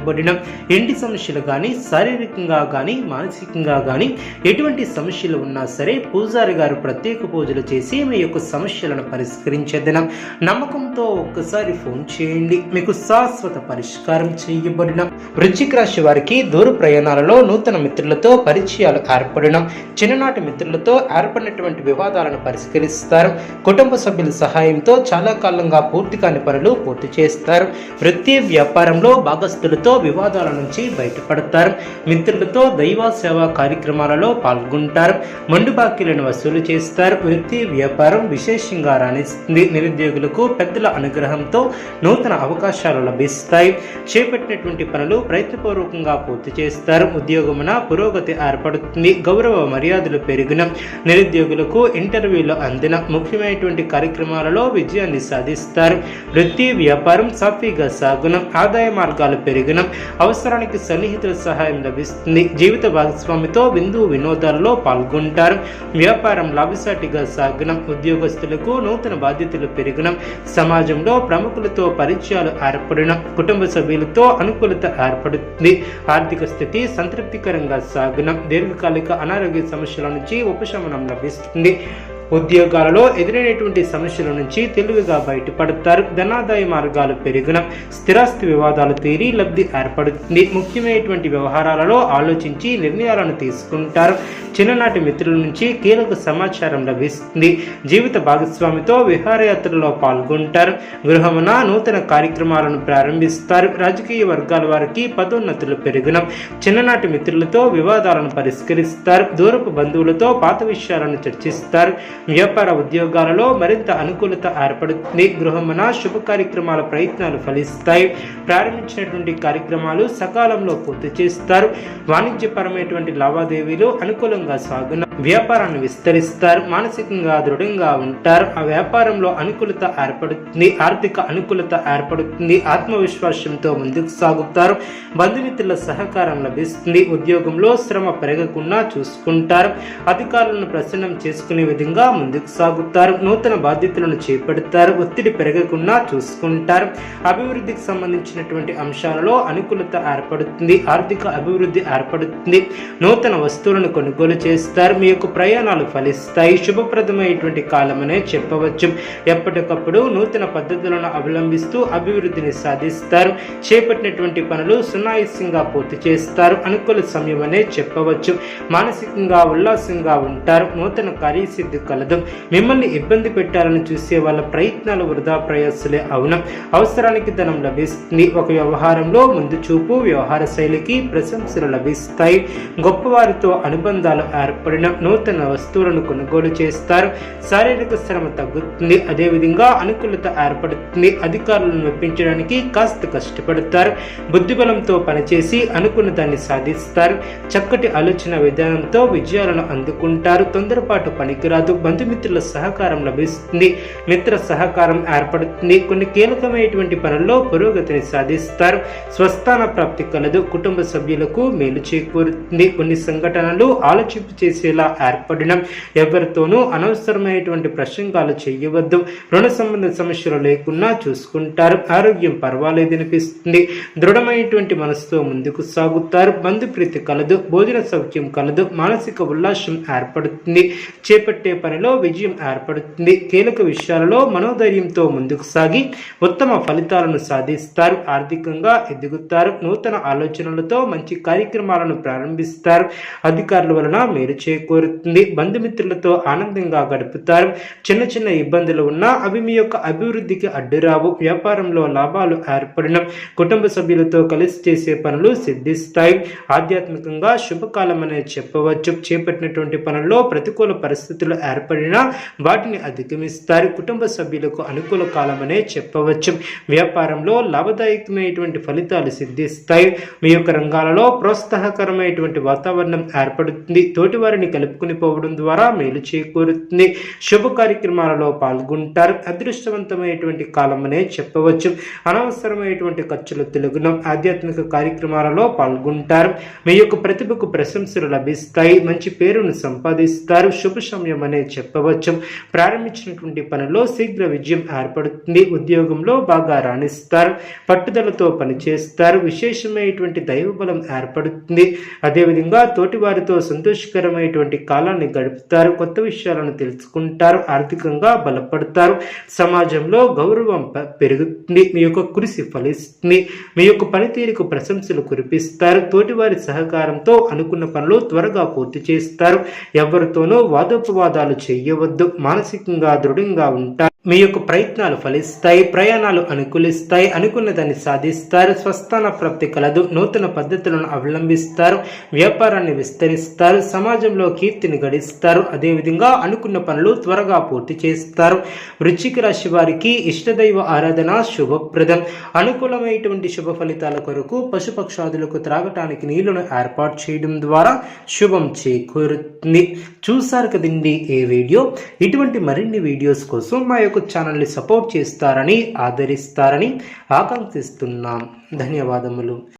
ఇవ్వబడిన. ఇంటి సమస్యలు కానీ శారీరకంగా కానీ మానసికంగా కానీ ఎటువంటి సమస్యలు ఉన్నా సరే పూజారి గారు ప్రత్యేక పూజలు చేసి మీ యొక్క సమస్యలను పరిష్కరించేదిన. నమ్మకంతో ఒక్కసారి ఫోన్ చేయండి. మీకు శాశ్వత పరిష్కారం చేయబడిన. వృశ్చిక రాశి వారికి దూర ప్రయాణాలలో నూతన మిత్రులతో పరిచయాలు ఏర్పడడం చిన్ననాటి మిత్రులతో ఏర్పడినటువంటి వివాదాలను పరిష్కరిస్తారు. కుటుంబ సభ్యుల సహాయంతో చాలా కాలంగా పూర్తి కాని పనులు పూర్తి చేస్తారు. వృత్తి వ్యాపారంలో భాగస్థులతో వివాదాల నుంచి బయటపడతారు. మిత్రులతో దైవ సేవా కార్యక్రమాలలో పాల్గొంటారు. మండు బాకీలను వసూలు చేస్తారు. వృత్తి వ్యాపారం విశేషంగా రాణిస్తుంది. నిరుద్యోగులకు పెద్దల అనుగ్రహంతో నూతన అవకాశాలు లభిస్తాయి. చేపట్టినటువంటి పనులు ప్రయత్నపూర్వకంగా పూర్తి చేస్తారు. ఉద్యోగమున పురోగతి ఏర్పడుతుంది. గౌరవ మర్యాదలు పెరిగిన నిరుద్యోగులకు ఇంటర్వ్యూలు అందిన ముఖ్యమైనటువంటి కార్యక్రమాలలో విజయాన్ని సాధిస్తారు. వృత్తి వ్యాపారం సాఫీగా సాగున. ఆదాయ మార్గాలు పెరిగిన అవసరానికి సన్నిహితుల సహాయం లభిస్తుంది. జీవిత భాగస్వామితో బిందు వినోదాల్లో పాల్గొంటారు. వ్యాపారం లాభసాటిగా సాగనం. ఉద్యోగస్తులకు నూతన బాధ్యతలు పెరగడం సమాజంలో ప్రముఖులతో పరిచయాలు ఏర్పడడం కుటుంబ సభ్యులతో అనుకూలత ఏర్పడుతుంది. ఆర్థిక స్థితి సంతృప్తికరంగా సాగడం దీర్ఘకాలిక అనారోగ్య సమస్యల నుంచి ఉపశమనం లభిస్తుంది. ఉద్యోగాలలో ఎదురైనటువంటి సమస్యల నుంచి తెలివిగా బయటపడతారు. ధనాదాయ మార్గాలు పెరిగిన స్థిరాస్తి వివాదాలు తీరి లబ్ధి ఏర్పడుతుంది. ముఖ్యమైనటువంటి వ్యవహారాలలో ఆలోచించి నిర్ణయాలను తీసుకుంటారు. చిన్ననాటి మిత్రుల నుంచి కీలక సమాచారం లభిస్తుంది. జీవిత భాగస్వామితో విహారయాత్రలో పాల్గొంటారు. గృహమున నూతన కార్యక్రమాలను ప్రారంభిస్తారు. రాజకీయ వర్గాల వారికి పదోన్నతులు పెరిగిన చిన్ననాటి మిత్రులతో వివాదాలను పరిష్కరిస్తారు. దూరపు బంధువులతో పాత విషయాలను చర్చిస్తారు. వ్యాపార ఉద్యోగాలలో మరింత అనుకూలత ఏర్పడుతుంది. గృహమున శుభ కార్యక్రమాల ప్రయత్నాలు ఫలిస్తాయి. ప్రారంభించినటువంటి కార్యక్రమాలు సకాలంలో పూర్తి చేస్తారు. వాణిజ్యపరమైనటువంటి లావాదేవీలు అనుకూలంగా సాగున వ్యాపారాన్ని విస్తరిస్తారు మానసికంగా దృఢంగా ఉంటారు. ఆ వ్యాపారంలో అనుకూలత ఏర్పడుతుంది ఆర్థిక అనుకూలత ఏర్పడుతుంది ఆత్మవిశ్వాసంతో ముందుకు సాగుతారు బంధుమిత్రుల సహకారం లభిస్తుంది ఉద్యోగంలో శ్రమ పెరగకుండా చూసుకుంటారు అధికారులను ప్రసన్నం చేసుకునే విధంగా ముందుకు సాగుతారు నూతన బాధ్యతలను చేపడతారు ఒత్తిడి పెరగకుండా చూసుకుంటారు. అభివృద్ధికి సంబంధించినటువంటి అంశాలలో అనుకూలత ఏర్పడుతుంది ఆర్థిక అభివృద్ధి ఏర్పడుతుంది నూతన వస్తువులను కొనుగోలు చేస్తారు. మీ యొక్క ప్రయాణాలు ఫలిస్తాయి. శుభప్రదమైనటువంటి కాలమనే చెప్పవచ్చు. ఎప్పటికప్పుడు నూతన పద్ధతులను అవలంబిస్తూ అభివృద్ధిని సాధిస్తారు. చేపట్టినటువంటి పనులు సునాయాసంగా పూర్తి చేస్తారు. అనుకూల సమయం అనే చెప్పవచ్చు. మానసికంగా ఉల్లాసంగా ఉంటారు. నూతన కార్యసిద్ధి కలదు. మిమ్మల్ని ఇబ్బంది పెట్టాలని చూసే వాళ్ళ ప్రయత్నాలు వృధా ప్రయాసలే అవును. అవసరానికి ధనం లభిస్తుంది. ఒక వ్యవహారంలో ముందు చూపు వ్యవహార శైలికి ప్రశంసలు లభిస్తాయి. గొప్పవారితో అనుబంధాలు ఏర్పడిన నూతన వస్తువులను కొనుగోలు చేస్తారు. శారీరక శ్రమ తగ్గుతుంది. అదేవిధంగా అనుకూలత ఏర్పడుతుంది. అధికారులను మెప్పించడానికి కాస్త కష్టపడతారు. బుద్ధిబలంతో పనిచేసి అనుకున్న దాన్ని సాధిస్తారు. చక్కటి ఆలోచన విధానంతో విజయాలను అందుకుంటారు. తొందరపాటు పనికిరాదు. బంధుమిత్రుల సహకారం లభిస్తుంది. మిత్ర సహకారం ఏర్పడుతుంది. కొన్ని కీలకమైనటువంటి పనుల్లో పురోగతిని సాధిస్తారు. స్వస్థాన ప్రాప్తి కలదు. కుటుంబ సభ్యులకు మేలు చేకూరుతుంది. కొన్ని సంఘటనలు ఆలోచింపు చేసేలా ఏర్పడిన ఎవరితోనూ అనవసరమైనటువంటి ప్రసంగాలు చేయవద్దు. రుణ సంబంధ సమస్యలు లేకుండా చూసుకుంటారు. ఆరోగ్యం పర్వాలేదు అనిపిస్తుంది. దృఢమైనటువంటి మనసుతో ముందుకు సాగుతారు. బంధుప్రీతి కలదు. భోజన సౌఖ్యం కలదు. మానసిక ఉల్లాసం ఏర్పడుతుంది. చేపట్టే పనిలో విజయం ఏర్పడుతుంది. కీలక విషయాలలో మనోధైర్యంతో ముందుకు సాగి ఉత్తమ ఫలితాలను సాధిస్తారు. ఆర్థికంగా ఎదుగుతారు. నూతన ఆలోచనలతో మంచి కార్యక్రమాలను ప్రారంభిస్తారు. అధికారుల వలన మేలు చేకూరు. చేకూరుతుంది బంధుమిత్రులతో ఆనందంగా గడుపుతారు. చిన్న చిన్న ఇబ్బందులు ఉన్నా అవి మీ యొక్క అభివృద్ధికి అడ్డురావు. వ్యాపారంలో లాభాలు ఏర్పడిన కుటుంబ సభ్యులతో కలిసి చేసే పనులు సిద్ధిస్తాయి. ఆధ్యాత్మికంగా శుభకాలం అనేది చెప్పవచ్చు. చేపట్టినటువంటి పనుల్లో ప్రతికూల పరిస్థితులు ఏర్పడినా వాటిని అధిగమిస్తారు. కుటుంబ సభ్యులకు అనుకూల కాలమనే చెప్పవచ్చు. వ్యాపారంలో లాభదాయకమైనటువంటి ఫలితాలు సిద్ధిస్తాయి. మీ యొక్క రంగాలలో ప్రోత్సాహకరమైనటువంటి వాతావరణం ఏర్పడుతుంది. తోటివారిని కలుపుకుని పోవడం ద్వారా మేలు చేకూరుతుంది. శుభ కార్యక్రమాలలో పాల్గొంటారు. అదృష్టవంతమైనటువంటి అనే చెప్పవచ్చు. అనవసరమైనటువంటి ఖర్చులు తెలుగున ఆధ్యాత్మిక కార్యక్రమాలలో పాల్గొంటారు. మీ యొక్క ప్రతిభకు ప్రశంసలు లభిస్తాయి. మంచి పేరును సంపాదిస్తారు. శుభ సమయం అనే చెప్పవచ్చు. ప్రారంభించినటువంటి పనిలో శీఘ్ర విజయం ఏర్పడుతుంది. ఉద్యోగంలో బాగా రాణిస్తారు. పట్టుదలతో పనిచేస్తారు. విశేషమైనటువంటి దైవబలం ఏర్పడుతుంది. అదేవిధంగా తోటివారితో సంతోషకరమైనటువంటి కాలాన్ని గడుపుతారు కొత్త విషయాలను తెలుసుకుంటారు ఆర్థికంగా బలపడతారు. సమాజంలో గౌరవం పెరుగుతుంది మీ యొక్క కృషి ఫలిస్తుంది మీ యొక్క పనితీరుకు ప్రశంసలు కురిపిస్తారు. తోటివారి సహకారంతో అనుకున్న పనులు త్వరగా పూర్తి చేస్తారు. ఎవరితోనూ వాదోపవాదాలు చేయవద్దు మానసికంగా దృఢంగా ఉంటారు మీ యొక్క ప్రయత్నాలు ఫలిస్తాయి ప్రయాణాలు అనుకూలిస్తాయి అనుకున్న దాన్ని సాధిస్తారు స్వస్థాన ప్రాప్తి కలదు నూతన పద్ధతులను అవలంబిస్తారు వ్యాపారాన్ని విస్తరిస్తారు సమాజంలో కీర్తిని గడిస్తారు అదేవిధంగా అనుకున్న పనులు త్వరగా పూర్తి చేస్తారు. వృశ్చిక రాశి వారికి ఇష్టదైవ ఆరాధన శుభప్రదం. అనుకూలమైనటువంటి శుభ ఫలితాల కొరకు పశుపక్షాదులకు త్రాగటానికి నీళ్ళను ఏర్పాటు చేయడం ద్వారా శుభం చేకూరుతుంది. చూసారు కదండి ఈ వీడియో? ఇటువంటి మరిన్ని వీడియోస్ కోసం మా మేరకు ఛానల్ని సపోర్ట్ చేస్తారని ఆదరిస్తారని ఆకాంక్షిస్తున్నాం. ధన్యవాదములు.